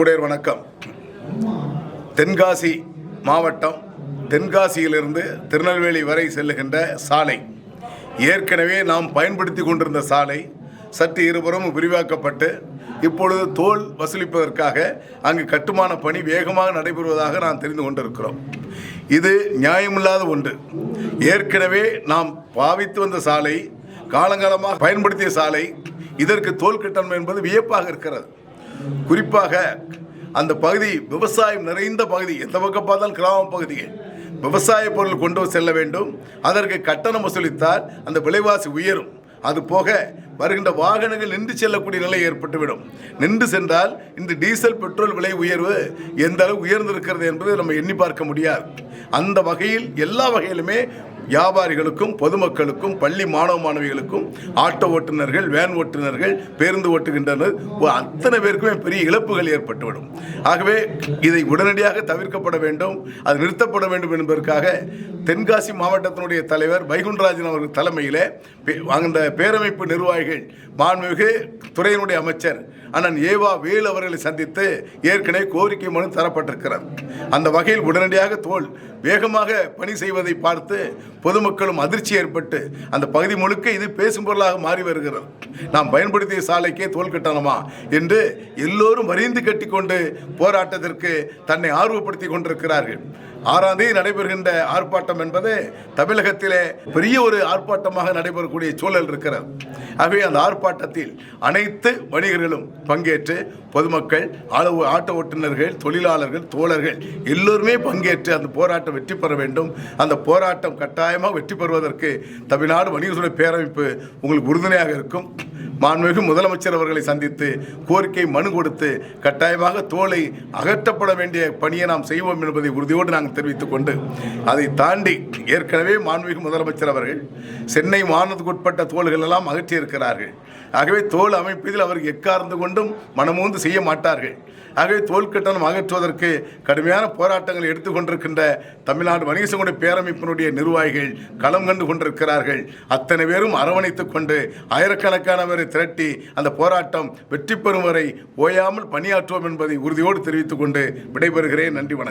உடையர் வணக்கம். தென்காசி மாவட்டம் தென்காசியிலிருந்து திருநெல்வேலி வரை செல்லுகின்ற சாலை. ஏற்கனவே நாம் பயன்படுத்தி கொண்டிருந்த சாலை சற்று இருபுறம் விரிவாக்கப்பட்டு இப்பொழுது தோல் வசூலிப்பதற்காக அங்கு கட்டுமான பணி வேகமாக நடைபெறுவதாக நாம் தெரிந்து கொண்டிருக்கிறோம். இது நியாயமில்லாத ஒன்று. ஏற்கனவே நாம் பாவித்து வந்த சாலை காலங்காலமாக பயன்படுத்திய சாலை இதற்கு தோல் கட்டணம் என்பது வியப்பாக இருக்கிறது. குறிப்பாக அந்த பகுதி விவசாயம் நிறைந்த பகுதி. எந்த பக்கம் பார்த்தாலும் கிராம பகுதிகள் விவசாய பொருள் கொண்டு செல்ல வேண்டும். அதற்கு கட்டணம் வசூலித்தால் அந்த விலைவாசி உயரும். அது போக வருகின்ற வாகனங்கள் நின்று செல்லக்கூடிய நிலை ஏற்பட்டுவிடும். நின்று சென்றால் இந்த டீசல் பெட்ரோல் விலை உயர்வு எந்த அளவு உயர்ந்திருக்கிறது என்பதை நம்ம எண்ணி பார்க்க முடியாது. அந்த வகையில் எல்லா வகையிலுமே வியாபாரிகளுக்கும் பொதுமக்களுக்கும் பள்ளி மாணவ மாணவிகளுக்கும் ஆட்டோ ஓட்டுநர்கள் வேன் ஓட்டுநர்கள் பேருந்து ஓட்டுகின்றனர் அத்தனை பேருக்குமே பெரிய இழப்புகள் ஏற்பட்டுவிடும். ஆகவே இதை உடனடியாக தவிர்க்கப்பட வேண்டும் அது நிறுத்தப்பட வேண்டும் என்பதற்காக தென்காசி மாவட்டத்தினுடைய தலைவர் வைகுண்டராஜன் அவர்கள் தலைமையில் பே- அந்த பேரமைப்பு நிர்வாகிகள் மாண்புமிகு துறையினுடைய அமைச்சர் அண்ணன் ஏவா வேலு அவர்களை சந்தித்து ஏற்கனவே கோரிக்கை மனு தரப்பட்டிருக்கிறது. அந்த வகையில் உடனடியாக தோல் வேகமாக பணி செய்வதை பார்த்து பொதுமக்களும் அதிர்ச்சி ஏற்பட்டு அந்த பகுதி முழுக்க இது பேசும் பொருளாக மாறி வருகிறது. நாம் பயன்படுத்திய சாலைக்கே தோல் கட்டணமா என்று எல்லோரும் வரிந்து கட்டிக்கொண்டு போராட்டத்திற்கு தன்னை ஆர்வப்படுத்தி கொண்டிருக்கிறார்கள். ஆறாம் தேதி நடைபெறுகின்ற ஆர்ப்பாட்டம் என்பது தமிழகத்திலே பெரிய ஒரு ஆர்ப்பாட்டமாக நடைபெறக்கூடிய சூழல் இருக்கிறது. ஆகவே அந்த ஆர்ப்பாட்டத்தில் அனைத்து வணிகர்களும் பங்கேற்று பொதுமக்கள் ஆளு ஆட்டோ ஓட்டுநர்கள் தொழிலாளர்கள் தோழர்கள் எல்லோருமே பங்கேற்று அந்த போராட்டம் வெற்றி பெற வேண்டும். அந்த போராட்டம் கட்டாயமாக வெற்றி பெறுவதற்கு தமிழ்நாடு வணிகர்களுடைய பேரமைப்பு உங்களுக்கு உறுதுணையாக இருக்கும். மாண்புமிகு முதலமைச்சர் அவர்களை சந்தித்து கோரிக்கை மனு கொடுத்து கட்டாயமாக தோலை அகற்றப்பட வேண்டிய பணியை நாம் செய்வோம் என்பதை உறுதியோடு நாங்கள் தெரிவித்துக் கொண்டு அதை தாண்டி ஏற்கனவே மாண்புமிகு முதலமைச்சர் அவர்கள் சென்னை மாநிலத்துக்குட்பட்ட தோள்கள் எல்லாம் அகற்றியிருக்கிறார்கள். ஆகவே தோல் அமைப்பதில் அவர் எக்கார்ந்து கொண்டும் மனமூந்து செய்ய மாட்டார்கள் ஆகவே தோல் கட்டணம் அகற்றுவதற்கு கடுமையான போராட்டங்களை எடுத்துக்கொண்டிருக்கின்ற தமிழ்நாடு வணிக சங்கடைய பேரமைப்பினுடைய நிர்வாகிகள் களம் கண்டு கொண்டிருக்கிறார்கள். அத்தனை பேரும் அரவணைத்துக் கொண்டு ஆயிரக்கணக்கானவரை திரட்டி அந்த போராட்டம் வெற்றி பெறும் வரை ஓயாமல் பணியாற்றுவோம் என்பதை உறுதியோடு தெரிவித்துக் கொண்டு விடைபெறுகிறேன். நன்றி வணக்கம்.